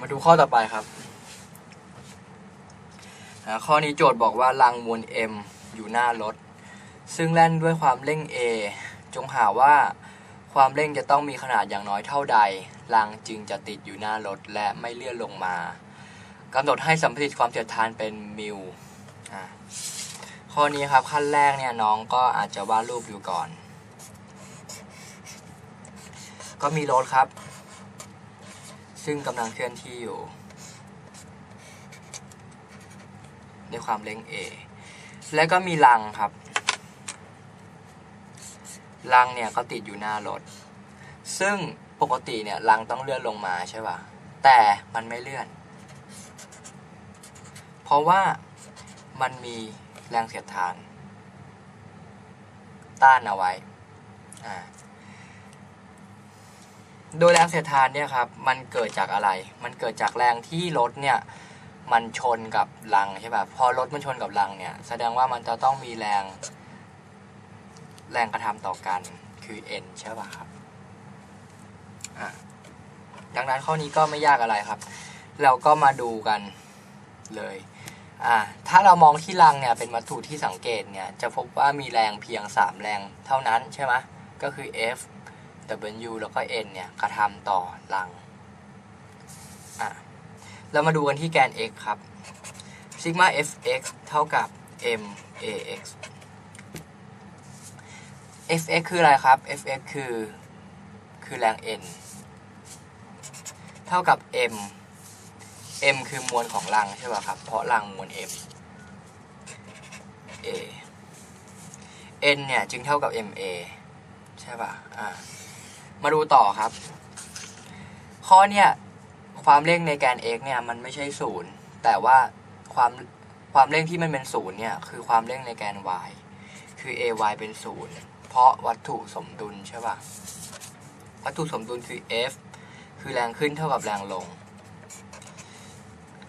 มาดูข้อต่อไปครับ ข้อนี้โจทย์บอกว่าลังมวล m อยู่หน้ารถ ซึ่งแล่นด้วยความเร่ง a จงหาว่าความเร่งจะต้องมีขนาดอย่างน้อยเท่าใดลังจึงจะติดอยู่หน้ารถและไม่เลื่อนลงมากำหนดให้สัมพัทธ์ความเสียดทานเป็นมิลข้อนี้ครับขั้นแรกเนี่ยน้องก็อาจจะวาดรูปอยู่ก่อน ก็มีรถครับ ซึ่งกำลังเคลื่อนที่อยู่ด้วยความเร่ง A และก็มีลังครับ ลังเนี่ยก็ติดอยู่หน้ารถ ซึ่งปกติเนี่ยลังต้องเลื่อนลงมาใช่ป่ะ แต่มันไม่เลื่อน เพราะว่ามันมีแรงเสียดทาน ต้านเอาไว้ อ่า โดยแรงเสียดทานเนี่ยครับมันเกิดจากอะไร มันเกิดจากแรงที่รถเนี่ยมันชนกับรังใช่ป่ะพอรถมันชนกับรังเนี่ย แสดงว่ามันจะต้องมีแรงแรงกระทำต่อกันคือ N ใช่ป่ะครับอะดังนั้นข้อนี้ก็ไม่ยากอะไรครับ เราก็มาดูกันเลยอ่าถ้าเรามองที่รังเนี่ยเป็นวัตถุที่สังเกตเนี่ยจะพบว่ามีแรงเพียง 3 แรงเท่านั้นใช่ไหมก็คือ F W แล้วก็ N เนี่ยกระทำต่อรังอะเรามาดูกันที่แกน x ครับซิกมา fx เท่ากับ m ax fx คืออะไรครับ fx คือคือแรง n เท่ากับ m m คือมวลของรังใช่ป่ะครับ เพราะรังมวล m a n เนี่ยจึงเท่ากับ ma ใช่ป่ะอ่า มาดูต่อครับ ข้อเนี่ยความเร่งในแกน x เนี่ยมันไม่ใช่ศูนย์แต่ว่าความความเร่งที่มันเป็นศูนย์เนี่ยคือความเร่งในแกน y คือ ay เป็นศูนย์เพราะวัตถุสมดุลใช่ป่ะวัตถุสมดุลคือ f คือแรงขึ้นเท่ากับแรงลง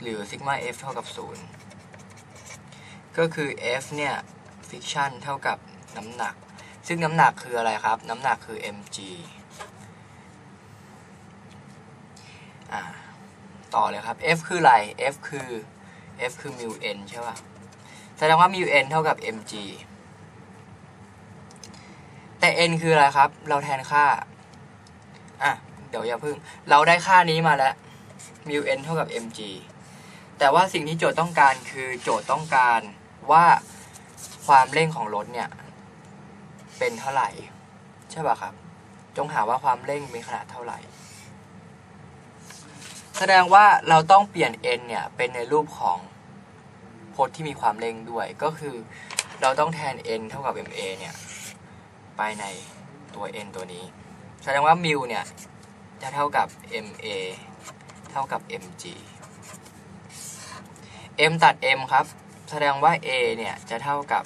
หรือซิกมา f เท่ากับศูนย์ก็คือ f เนี่ย friction เท่ากับน้ำหนัก ซึ่งน้ำหนักคืออะไรครับ น้ำหนักคือ mg อ่า ต่อเลยครับ F คืออะไร F คือ F คือ mu n ใช่ป่ะ แสดงว่า mu n เท่ากับ mg แต่ n คืออะไรครับ เราแทนค่า อะ เดี๋ยวอย่าพึ่ง เราได้ค่านี้มาแล้ว mu n เท่ากับ mg แต่ว่าสิ่งที่โจทย์ต้องการคือโจทย์ต้องการว่าความเร่งของรถเนี่ย เป็นเท่าไหร่ ใช่ป่ะครับ จงหาว่าความเร่งมีขนาดเท่าไหร่ แสดงว่าเราต้องเปลี่ยน n เนี่ย เป็นในรูปของพจน์ที่มีความเร่งด้วย ก็คือเราต้องแทน n เท่ากับ ma เนี่ย ไปในตัว n ตัวนี้ แสดงว่า mu เนี่ย จะเท่ากับ ma เท่ากับ mg m ตัด m ครับ แสดงว่า a เนี่ย จะเท่ากับ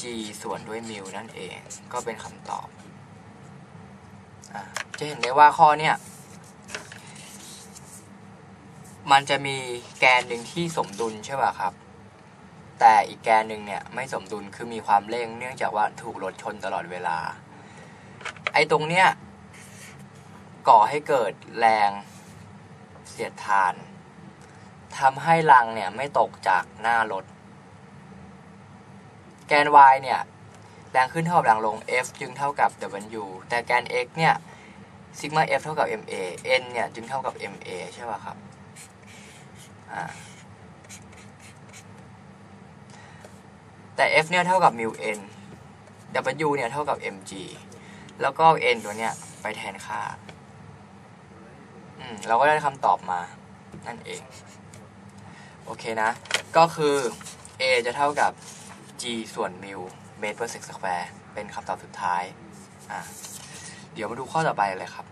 g ส่วนด้วย mu นั่นเอง ก็เป็นคำตอบอะจะเห็นได้ว่าข้อเนี่ย มันจะมีแกนหนึ่งที่สมดุลใช่ป่ะครับ แต่อีกแกนหนึ่งเนี่ยไม่สมดุลคือมีความเร่งเนื่องจากว่าถูกรถชนตลอดเวลา ไอ้ตรงเนี้ยก่อให้เกิดแรงเสียดทานทำให้รังเนี่ยไม่ตกจากหน้ารถ แกน y เนี่ยแรงขึ้นเท่ากับแรงลง F จึงเท่ากับ W แต่แกน x เนี่ยซิกมา F เท่ากับ ma n เนี่ยจึงเท่ากับ ma ใช่ป่ะครับ แต่ F เนี่ยเท่ากับ mu n W เนี่ยเท่ากับ mg แล้วก็ n ตัวเนี้ยไปแทนค่า อืม เราก็ได้คำตอบมา นั่นเอง โอเคนะ ก็คือ a จะเท่ากับ g ส่วน mu เมตร per sec square เป็นคำตอบสุดท้าย อ่าเดี๋ยวมาดูข้อต่อไปเลยครับ